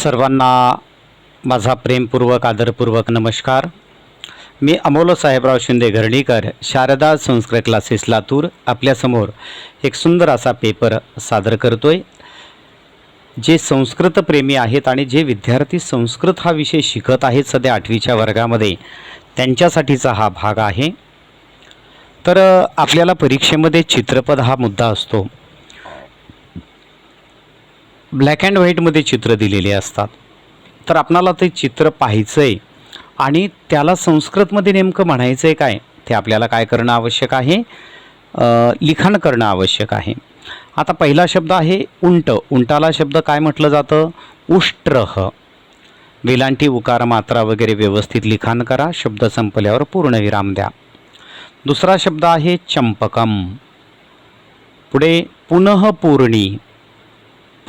सर्वांना माझा प्रेमपूर्वक आदरपूर्वक नमस्कार. मी अमोल साहेबराव शिंदे घरणीकर शारदा संस्कृत क्लासेस लातूर आपल्यासमोर एक सुंदर असा पेपर सादर करतोय. जे संस्कृतप्रेमी आहेत आणि जे विद्यार्थी संस्कृत हा विषय शिकत आहेत सध्या आठवीच्या वर्गामध्ये त्यांच्यासाठीचा हा भाग आहे. तर आपल्याला परीक्षेमध्ये चित्रपद हा मुद्दा असतो. ब्लॅक अँड व्हाईटमध्ये चित्र दिलेले असतात. तर आपणाला ते चित्र पाहायचं आहे आणि त्याला संस्कृतमध्ये नेमकं म्हणायचं आहे काय? ते आपल्याला काय करणं आवश्यक आहे? लिखाण करणं आवश्यक आहे. आता पहिला शब्द आहे उंट. उंटाला शब्द काय म्हटलं जातं? उष्ट्रह. वेलांटी उकार मात्रा वगैरे व्यवस्थित लिखाण करा. शब्द संपल्यावर पूर्णविराम द्या. दुसरा शब्द आहे चंपकम. पुढे पुनःपूर्णी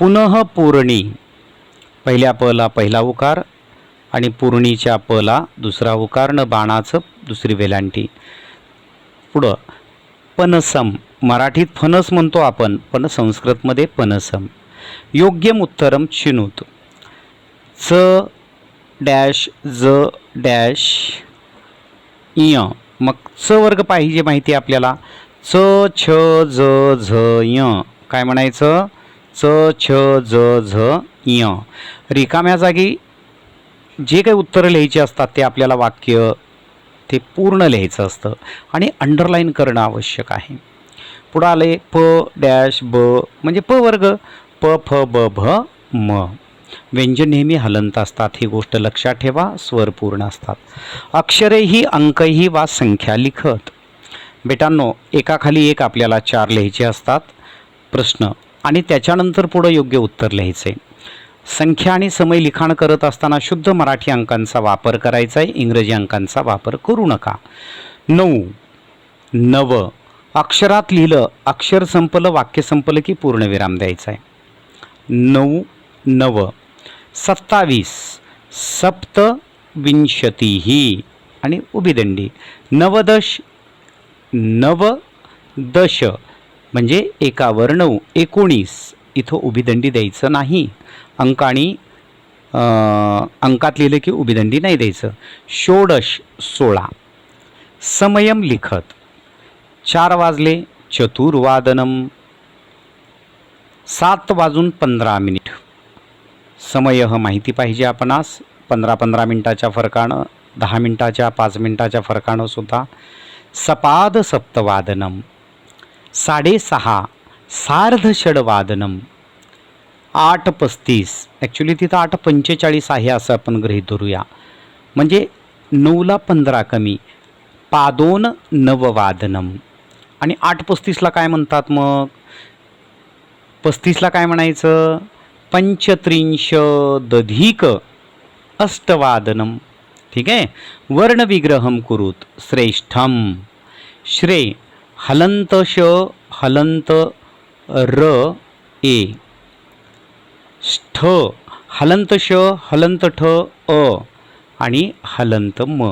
पुनःपूर्णी पहिल्या पला पहिला उकार आणि पूर्णीच्या पला दुसरा उकार न बाणाचं दुसरी वेलांटी. पुढं पनसम. मराठीत फणस म्हणतो आपण पण संस्कृतमध्ये पनसम. योग्यम उत्तरम चिनूत. च डॅश ज डॅश इय मग च वर्ग पाहिजे माहिती आपल्याला. च छ ज झ य काय म्हणायचं? च छ ज झ य रिकाम्या जागी जे काही उत्तरं लिहायची असतात ते आपल्याला वाक्य ते पूर्ण लिहायचं असतं आणि अंडरलाईन करणं आवश्यक आहे. पुढं आले प डॅश ब म्हणजे प वर्ग. प फ ब भ म. व्यंजन नेहमी हलंत असतात ही गोष्ट लक्षात ठेवा स्वर पूर्ण असतात. अक्षरेही अंकही वा संख्या लिखत. बेटांनो एकाखाली एक आपल्याला चार लिहायचे असतात. प्रश्न आणि त्याच्यानंतर पुढं योग्य उत्तर लिहायचं आहे संख्या आणि समय लिखाण करत असताना शुद्ध मराठी अंकांचा वापर करायचा आहे इंग्रजी अंकांचा वापर करू नका. नऊ नव अक्षरात लिहिलं अक्षर संपलं वाक्य संपलं की पूर्णविराम द्यायचा आहे नऊ नव सत्तावीस सप्तविंशती ही आणि उभीदंडी नवदश नव दश म्हणजे एकावर नऊ एकोणीस इथं उभीदंडी द्यायचं नाही. अंक आणि अंकात लिहिलं की उभीदंडी नाही द्यायचं. षोडश सोळा. समयम लिखत. चार वाजले चतुर्वादनम. सात वाजून पंधरा मिनिट. समय माहिती पाहिजे आपणास. पंधरा पंधरा मिनटाच्या फरकानं दहा मिनटाच्या पाच मिनटाच्या फरकानं सुद्धा. सपाद सप्तवादनम. साडेसहा सार्धषडवादनम आठ पस्तीस. ॲक्च्युली तिथं आठ पंचेचाळीस आहे असं आपण गृहीत धरूया. म्हणजे नऊला पंधरा कमी पादोन नववादनम. आणि आठ पस्तीसला काय म्हणतात मग? पस्तीसला काय म्हणायचं? पंचत्रिंशदधिक अष्टवादनम. ठीक आहे? वर्णविग्रहम कुरुत श्रेष्ठम. श्रे हलंत श हलंत र ए. ठ हलंत श हलंत ठ अ. आणि हलंत म.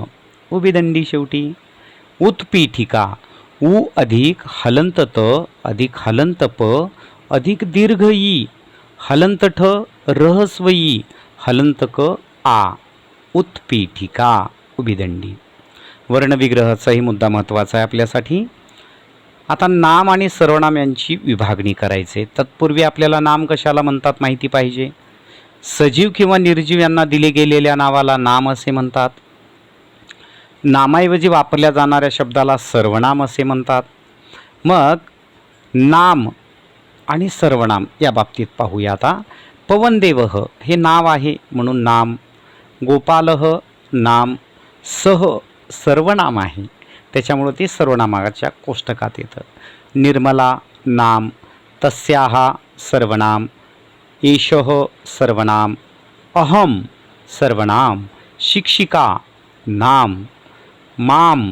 उभीदंडी शेवटी. उत्पीठिका उ अधिक हलंत त अधिक हलंत प अधिक दीर्घ ई हलंत ठ रहस्व ई हलंत क आ. उत्पीठिका उभीदंडी वर्णविग्रहाचाही मुद्दा महत्त्वाचा आहे आपल्यासाठी. आता नाम आणि सर्वनाम यांची विभागणी करायचे. तत्पूर्वी आपल्याला नाम कशाला म्हणतात माहिती पाहिजे? सजीव किंवा निर्जीव यांना दिले गेलेल्या नावाला नाम असे म्हणतात. नामाऐवजी वापरल्या जाणाऱ्या शब्दाला सर्वनाम असे म्हणतात. मग नाम आणि सर्वनाम या बाबतीत पाहूया आता. पवनदेवह हे नाव आहे म्हणून नाम. गोपालह नाम. सह सर्वनाम आहे. त्याच्यामुळं ते सर्वनामाच्या कोष्टकात येतं. निर्मला नाम तस्याहा सर्वनाम एषः सर्वनाम अहम सर्वनाम शिक्षिका नाम माम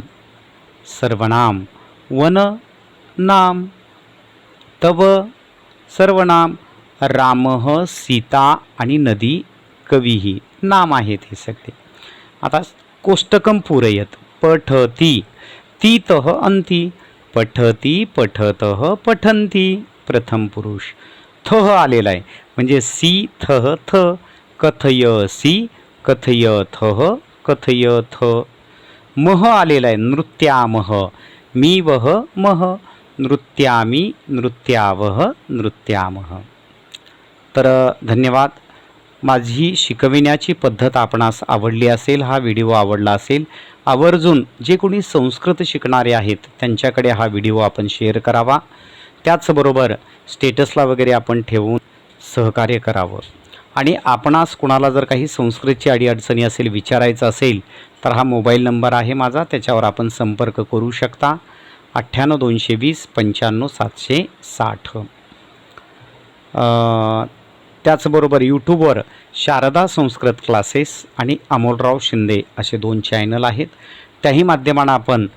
सर्वनाम वन नाम तव सर्वनाम रामः सीता आणि नदी कवीही नाम आहेत हे सगळे. आता कोष्टकम पुरयत. पठती. तीत अंती पठती पठतः पठंती प्रथम पुरुष. थह आलेला आहे. म्हणजे सी थह थ कथय सी कथय थह कथय कथयथ मह आलेला आहे. नृत्यामह मी वह मह नृत्यामी नृत्यावह नृत्यामह. तर धन्यवाद. माझी शिकविण्याची पद्धत आपणास आवडली असेल हा व्हिडिओ आवडला असेल आवर्जून जे कोणी संस्कृत शिकणारे आहेत त्यांच्याकडे हा व्हिडिओ आपण शेअर करावा. त्याचबरोबर स्टेटसला वगैरे आपण ठेवून सहकार्य करावं. आणि आपणास कुणाला जर काही संस्कृतची अडीअडचणी असेल विचारायचं असेल तर हा मोबाईल नंबर आहे माझा त्याच्यावर आपण संपर्क करू शकता. अठ्ठ्याण्णव दोनशे वीस पंच्याण्णव सातशे साठ. त्याचबरोबर यूट्यूबवर शारदा संस्कृत क्लासेस आणि अमोलराव शिंदे असे दोन चॅनल आहेत. त्याही माध्यमानं आपण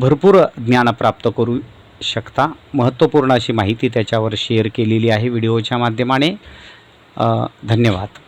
भरपूर ज्ञान प्राप्त करू शकता. महत्त्वपूर्ण अशी माहिती त्याच्यावर शेअर केलेली आहे व्हिडिओच्या माध्यमाने. धन्यवाद.